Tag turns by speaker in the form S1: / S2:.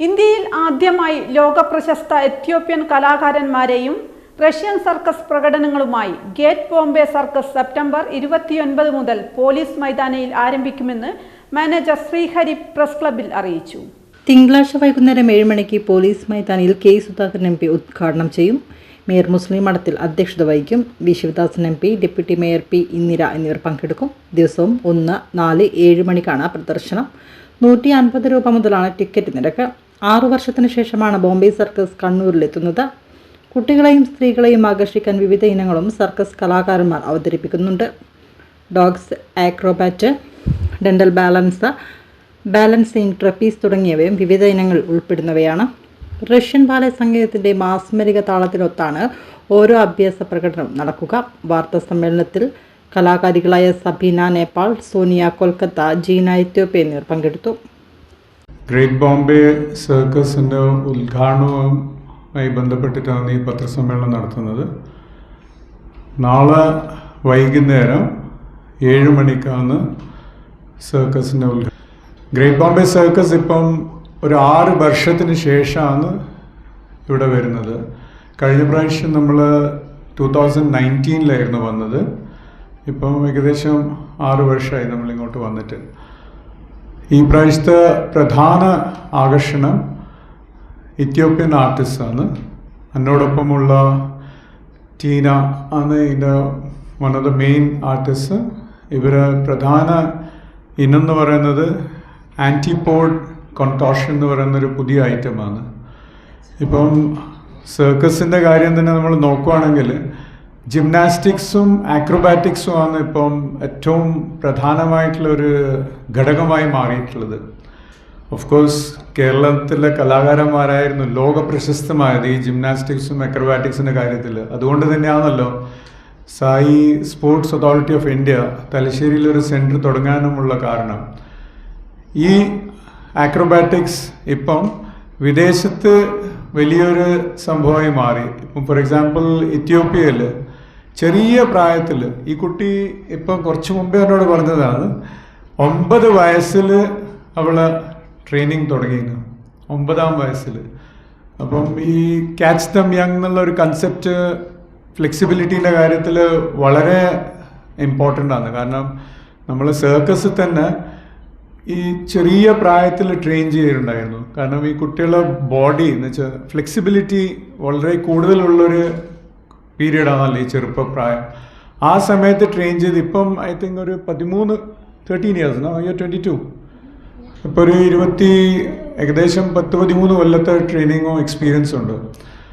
S1: ഇന്ത്യയിൽ ആദ്യമായി ലോകപ്രശസ്ത എത്യോപ്യൻ കലാകാരന്മാരെയും റഷ്യൻ സർക്കസ് പ്രകടനങ്ങളുമായി ഗേറ്റ് ബോംബെ സർക്കസ് സെപ്റ്റംബർ ഇരുപത്തിയൊൻപത് മുതൽ പോലീസ് മൈതാനയിൽ ആരംഭിക്കുമെന്ന് മാനേജർ ശ്രീഹരി പ്രസ് ക്ലബിൽ അറിയിച്ചു.
S2: തിങ്കളാഴ്ച വൈകുന്നേരം ഏഴ് മണിക്ക് പോലീസ് മൈതാനിയിൽ കെ. സുധാകരൻ എം പി ഉദ്ഘാടനം ചെയ്യും. മേയർ മുസ്ലിം മഠത്തിൽ അധ്യക്ഷത വഹിക്കും. V. Sivadasan M P deputy mayor P. Indira എന്നിവർ പങ്കെടുക്കും. ദിവസവും ഒന്ന് നാല് ഏഴ് മണിക്കാണ് പ്രദർശനം. നൂറ്റി അൻപത് രൂപ മുതലാണ് ടിക്കറ്റ് നിരക്ക്. ആറു വർഷത്തിന് ശേഷമാണ് ബോംബെ സർക്കസ് കണ്ണൂരിലെത്തുന്നത്. കുട്ടികളെയും സ്ത്രീകളെയും ആകർഷിക്കാൻ വിവിധ ഇനങ്ങളും സർക്കസ് കലാകാരന്മാർ അവതരിപ്പിക്കുന്നുണ്ട്. Dogs acrobat dental balance balancing trapeze തുടങ്ങിയവയും വിവിധ ഇനങ്ങൾ ഉൾപ്പെടുന്നവയാണ്. റഷ്യൻ ബാലെ സംഗീതത്തിന്റെ മാസ്മരിക താളത്തിനൊത്താണ് ഓരോ അഭ്യാസ പ്രകടനം നടക്കുക. വാർത്താ സമ്മേളനത്തിൽ കലാകാരികളായ സബീന നേപ്പാൾ സോനിയ കൊൽക്കത്ത ജീന എത്യോപ്യ എന്നിവർ പങ്കെടുത്തു.
S3: ഗ്രേറ്റ് ബോംബെ സർക്കസിന്റെ ഉദ്ഘാടനവുമായി ബന്ധപ്പെട്ടിട്ടാണ് ഈ പത്രസമ്മേളനം നടത്തുന്നത്. നാളെ വൈകുന്നേരം ഏഴ് മണിക്കാണ് സർക്കസിന്റെ ഉദ്ഘാടനം. ഗ്രേറ്റ് ബോംബെ സർക്കസ് ഇപ്പം ഒരു ആറ് വർഷത്തിന് ശേഷമാണ് ഇവിടെ വരുന്നത്. കഴിഞ്ഞ പ്രാവശ്യം നമ്മൾ ടു തൗസൻഡ് നയന്റീനിലായിരുന്നു വന്നത്. ഇപ്പം ഏകദേശം ആറ് വർഷമായി നമ്മളിങ്ങോട്ട് വന്നിട്ട്. ഈ പ്രാവശ്യത്തെ പ്രധാന ആകർഷണം ഇത്യോപ്യൻ ആർട്ടിസ്റ്റാണ് എന്നോടൊപ്പമുള്ള ടീന ആണ് ഇതിന്റെ one of the main artist ഇവരെ പ്രധാന ഇനെന്ന് പറയുന്നത് ആന്റിപോഡ് കോൺടോഷൻ എന്ന് പറയുന്ന ഒരു പുതിയ ഐറ്റമാണ് ഇപ്പം സർക്കസിന്റെ കാര്യം തന്നെ നമ്മൾ നോക്കുവാണെങ്കിൽ ജിംനാസ്റ്റിക്സും ആക്രോബാറ്റിക്സും ആണ് ഇപ്പം ഏറ്റവും പ്രധാനമായിട്ടുള്ള ഒരു ഘടകമായി മാറിയിട്ടുള്ളത്. ഓഫ് കോഴ്സ് കേരളത്തിലെ കലാകാരന്മാരായിരുന്നു ലോക പ്രശസ്തമായത് ഈ ജിംനാസ്റ്റിക്സും അക്രോബാറ്റിക്സിന്റെ കാര്യത്തിൽ അതുകൊണ്ട് തന്നെയാണല്ലോ SAI sports authority of India തലശ്ശേരിയിൽ ഒരു സെന്റർ തുടങ്ങാനുമുള്ള കാരണം. ഈ ആക്രോബാറ്റിക്സ് ഇപ്പം വിദേശത്ത് വലിയൊരു സംഭവമായി മാറി. ഇപ്പം ഫോർ എക്സാമ്പിൾ ഇത്യോപ്യയിൽ ചെറിയ പ്രായത്തിൽ ഈ കുട്ടി ഇപ്പം കുറച്ച് മുമ്പേ എന്നോട് പറഞ്ഞതാണ് ഒമ്പത് വയസ്സിൽ അവൾ ട്രെയിനിങ് തുടങ്ങിയിരുന്നു. ഒമ്പതാം വയസ്സിൽ. അപ്പം ഈ ക്യാച്ച് ദം യങ് എന്നുള്ള ഒരു കൺസെപ്റ്റ് ഫ്ലെക്സിബിലിറ്റീന്റെ കാര്യത്തിൽ വളരെ ഇമ്പോർട്ടന്റ് ആണ്. കാരണം നമ്മൾ സർക്കസിൽ തന്നെ ഈ ചെറിയ പ്രായത്തിൽ ട്രെയിൻ ചെയ്തിട്ടുണ്ടായിരുന്നു. കാരണം ഈ കുട്ടികളുടെ ബോഡി എന്ന് വെച്ചാൽ ഫ്ലെക്സിബിലിറ്റി വളരെ കൂടുതലുള്ളൊരു പീരീഡാണല്ലോ ഈ ചെറുപ്പപ്രായം. ആ സമയത്ത് ട്രെയിൻ ചെയ്ത് ഇപ്പം ഐ തിങ്ക് ഒരു പതിമൂന്ന് തേർട്ടീൻ ഇയേഴ്സ് അയ്യോ ട്വന്റി ടു ഇപ്പോൾ ഒരു ഇരുപത്തി ഏകദേശം പത്ത് പതിമൂന്ന് കൊല്ലത്തെ ട്രെയിനിങ്ങോ എക്സ്പീരിയൻസ് ഉണ്ട്.